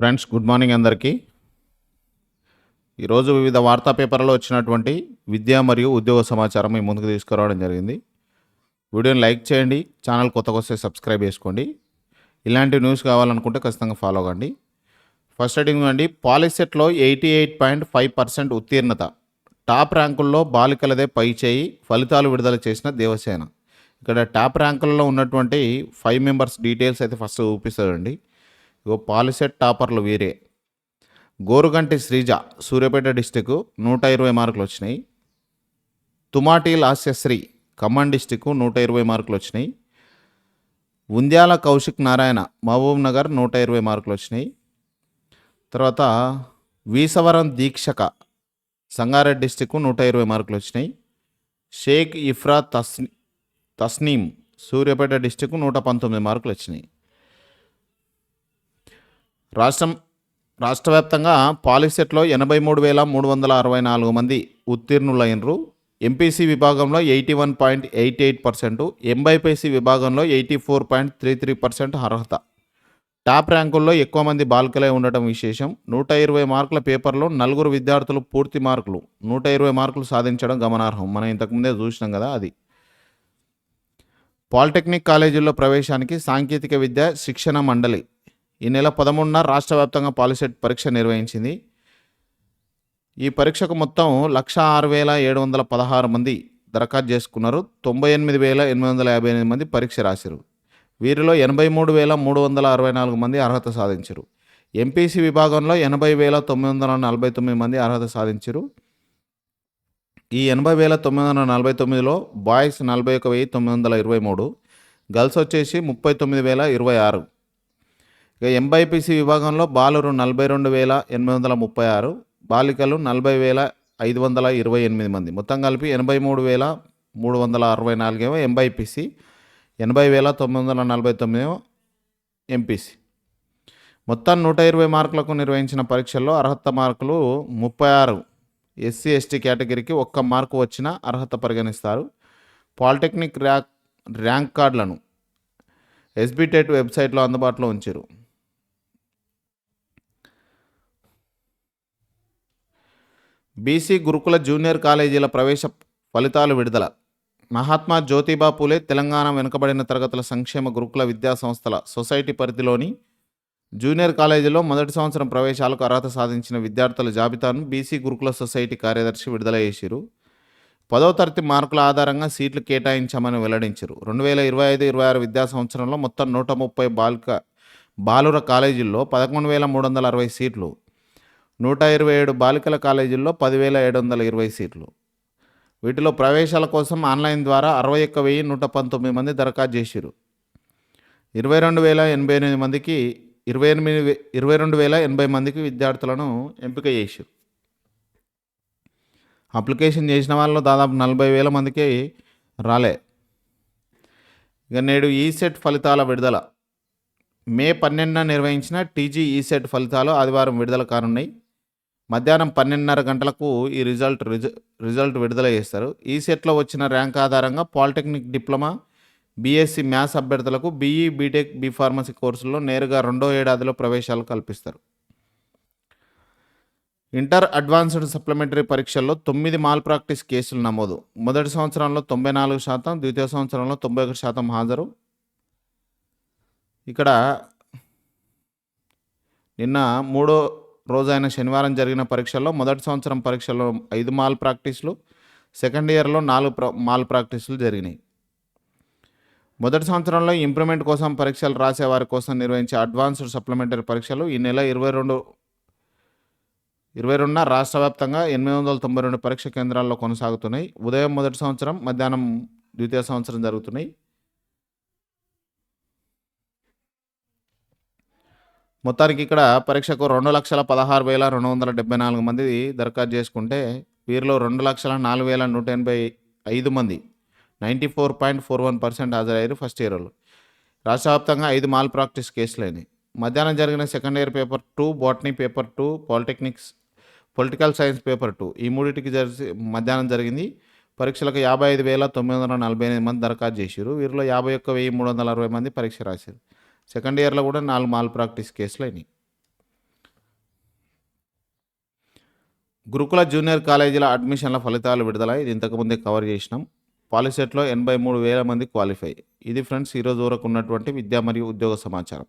Friends good morning అందరికీ. ఈరోజు వివిధ వార్తా పేపర్లలో వచ్చినటువంటి విద్య మరియు ఉద్యోగ సమాచారం మీ ముందుకు తీసుకురావడం జరిగింది. వీడియోని లైక్ చేయండి ఛానల్ కొత్తగా వస్తే సబ్స్క్రైబ్ చేసుకోండి. ఇలాంటి న్యూస్ కావాలనుకుంటే ఖచ్చితంగా ఫాలో అవ్వండి. ఫస్ట్ హెడింగ్ అండి పాలిసెట్లో eighty eight point five percent ఉత్తీర్ణత. టాప్ ర్యాంకుల్లో బాలికలదే పై చేయి ఫలితాలు విడుదల చేసిన దేవసేన. ఇక్కడ టాప్ ర్యాంకుల్లో ఉన్నటువంటి ఫైవ్ మెంబర్స్ డీటెయిల్స్ అయితే ఫస్ట్ చూపిస్తారండి ఇగో పాలిసెట్ టాపర్లు వీరే. గోరుగంటి శ్రీజ సూర్యాపేట డిస్టిక్ నూట ఇరవై మార్కులు వచ్చినాయి. తుమాటి లాస్యశ్రీ ఖమ్మం డిస్టిక్ నూట ఇరవై మార్కులు వచ్చినాయి. ఉంద్యాల కౌశిక్ నారాయణ మహబూబ్ నగర్ నూట ఇరవై మార్కులు వచ్చినాయి. తర్వాత వీసవరం దీక్షక సంగారెడ్డి డిస్టిక్ నూట ఇరవై మార్కులు వచ్చినాయి. షేక్ ఇఫ్రా తస్ని తస్నీం సూర్యాపేట డిస్టిక్ నూట పంతొమ్మిది మార్కులు వచ్చినాయి. రాష్ట్రం రాష్ట్ర వ్యాప్తంగా పాలిసెట్లో ఎనభై మూడు వేల మూడు వందల అరవై నాలుగు మంది ఉత్తీర్ణులైనరు. ఎంపీసీ విభాగంలో eighty one point eight eight percent MBiPC విభాగంలో eighty four point three three percent అర్హత. టాప్ ర్యాంకుల్లో ఎక్కువ మంది బాలికలే ఉండటం విశేషం. నూట ఇరవై మార్కుల పేపర్లో నలుగురు విద్యార్థులు పూర్తి మార్కులు. నూట ఇరవై మార్కులు సాధించడం గమనార్హం. మనం ఇంతకుముందే చూసినాం కదా అది. పాలిటెక్నిక్ కాలేజీల్లో ప్రవేశానికి సాంకేతిక విద్య శిక్షణ మండలి. ఈ నెల పదమూడున రాష్ట్ర వ్యాప్తంగా పాలిసెట్ పరీక్ష నిర్వహించింది. ఈ పరీక్షకు మొత్తం లక్ష ఆరు వేల ఏడు వందల పదహారు మంది దరఖాస్తు చేసుకున్నారు. తొంభై ఎనిమిది వేల ఎనిమిది వందల యాభై ఎనిమిది మంది పరీక్ష రాశారు. వీరిలో ఎనభై మూడు వేల మూడు వందల అరవై నాలుగు మంది అర్హత సాధించారు. ఎంపీసీ విభాగంలో ఎనభై వేల తొమ్మిది వందల నలభై తొమ్మిది మంది అర్హత సాధించారు. ఈ ఎనభై వేల తొమ్మిది వందల నలభై తొమ్మిదిలో బాయ్స్ నలభై ఒక వెయ్యి తొమ్మిది వందల ఇరవై మూడు గర్ల్స్ వచ్చేసి ముప్పై తొమ్మిది వేల ఇరవై ఆరు. ఇక ఎంబైపీసీ విభాగంలో బాలురు నలభై రెండు వేల ఎనిమిది వందల ముప్పై ఆరు బాలికలు నలభై వేల ఐదు వందల ఇరవై ఎనిమిది మంది. మొత్తం కలిపి ఎనభై మూడు వేల మూడు వందల అరవై నాలుగేమో ఎంబైపీసీ ఎనభై వేల తొమ్మిది వందల నలభై తొమ్మిదేమో ఎంపీసీ. మొత్తం నూట ఇరవై మార్కులకు నిర్వహించిన పరీక్షల్లో అర్హత మార్కులు ముప్పై ఆరు. ఎస్సీ ఎస్టీ కేటగిరీకి ఒక్క మార్కు వచ్చిన అర్హత పరిగణిస్తారు. పాలిటెక్నిక్ ర్యాంక్ ర్యాంక్ కార్డులను ఎస్బిటెట్ వెబ్సైట్లో అందుబాటులో ఉంచారు. బీసీ గురుకుల జూనియర్ కాలేజీల ప్రవేశ ఫలితాలు విడుదల. మహాత్మా జ్యోతిబా పూలే తెలంగాణ వెనుకబడిన తరగతుల సంక్షేమ గురుకుల విద్యా సంస్థల సొసైటీ పరిధిలోని జూనియర్ కాలేజీలో మొదటి సంవత్సరం ప్రవేశాలకు అర్హత సాధించిన విద్యార్థుల జాబితాను బీసీ గురుకుల సొసైటీ కార్యదర్శి విడుదల చేశారు పదో తరగతి మార్కుల ఆధారంగా సీట్లు కేటాయించామని వెల్లడించారు. రెండు వేల ఇరవై ఐదు ఇరవై ఆరు విద్యా సంవత్సరంలో మొత్తం నూట ముప్పై బాలిక బాలుర కాలేజీల్లో పదకొండు వేల మూడు వందల అరవై సీట్లు నూట ఇరవై ఏడు బాలికల కాలేజీల్లో పదివేల ఏడు వందల ఇరవై సీట్లు. వీటిలో ప్రవేశాల కోసం ఆన్లైన్ ద్వారా అరవై ఒక్క వెయ్యి నూట పంతొమ్మిది మంది దరఖాస్తు చేశారు ఇరవై రెండు వేల ఎనభై ఎనిమిది మందికి ఇరవై ఎనిమిది వే- ఇరవై రెండు వేల ఎనభై మందికి విద్యార్థులను ఎంపిక చేశారు అప్లికేషన్ చేసిన వాళ్ళు దాదాపు నలభై వేల మందికి రాలే. ఇక నేడు ఈసెట్ ఫలితాల విడుదల. మే పన్నెండున నిర్వహించిన టీజీ ఈసెట్ ఫలితాలు ఆదివారం విడుదల కానున్నాయి. మధ్యాహ్నం పన్నెండున్నర గంటలకు ఈ రిజల్ట్ రిజ రిజల్ట్ విడుదల చేస్తారు. ఈ సెట్లో వచ్చిన ర్యాంక్ ఆధారంగా పాలిటెక్నిక్ డిప్లొమా బీఎస్సీ మ్యాథ్స్ అభ్యర్థులకు బీఈ బీటెక్ బీ ఫార్మసీ కోర్సుల్లో నేరుగా రెండో ఏడాదిలో ప్రవేశాలు కల్పిస్తారు. ఇంటర్ అడ్వాన్స్డ్ సప్లిమెంటరీ పరీక్షల్లో తొమ్మిది మాల్ ప్రాక్టీస్ కేసులు నమోదు. మొదటి సంవత్సరంలో తొంభై నాలుగు శాతం ద్వితీయ సంవత్సరంలో తొంభై ఒకటి శాతం హాజరు. ఇక్కడ నిన్న మూడో రోజైన శనివారం జరిగిన పరీక్షల్లో మొదటి సంవత్సరం పరీక్షలో ఐదు మాల్ ప్రాక్టీసులు సెకండ్ ఇయర్లో నాలుగు ప్ర మాల్ ప్రాక్టీసులు జరిగినాయి. మొదటి సంవత్సరంలో ఇంప్రూవ్మెంట్ కోసం పరీక్షలు రాసే వారి కోసం నిర్వహించే అడ్వాన్స్డ్ సప్లిమెంటరీ పరీక్షలు ఈ నెల ఇరవై రెండు ఇరవై రెండున రాష్ట్ర వ్యాప్తంగా ఎనిమిది వందల తొంభై రెండు పరీక్ష కేంద్రాల్లో కొనసాగుతున్నాయి. ఉదయం మొదటి సంవత్సరం మధ్యాహ్నం ద్వితీయ సంవత్సరం జరుగుతున్నాయి. మొత్తానికి ఇక్కడ పరీక్షకు రెండు లక్షల పదహారు వేల రెండు వందల డెబ్బై నాలుగు మంది దరఖాస్తు చేసుకుంటే వీరిలో రెండు లక్షల నాలుగు వేల నూట ఎనభై ఐదు మంది ninety four point four one percent హాజరయ్యారు ఫస్ట్ ఇయర్లో రాష్ట్ర వ్యాప్తంగా ఐదు మాల్ ప్రాక్టీస్ కేసులైనవి మధ్యాహ్నం జరిగిన second year paper two botany paper two polytechnics political science paper two ఈ మూడింటికి జరిసి మధ్యాహ్నం జరిగింది. పరీక్షలకు యాభై ఐదు వేల తొమ్మిది వందల నలభై ఎనిమిది మంది దరఖాస్తు చేశారు వీరిలో యాభై ఒక్క వెయ్యి మూడు వందల అరవై మంది పరీక్ష రాశారు సెకండ్ ఇయర్లో కూడా నాలుగు మాల్ ప్రాక్టీస్ కేసులు అయినాయి. గురుకుల జూనియర్ కాలేజీల అడ్మిషన్ల ఫలితాలు విడుదల ఇది ఇంతకుముందే కవర్ చేసినాం. పాలిసెట్లో ఎనభై మూడు వేల మంది క్వాలిఫై. ఇది ఫ్రెండ్స్ ఈరోజు వరకు ఉన్నటువంటి విద్యా మరియు ఉద్యోగ సమాచారం.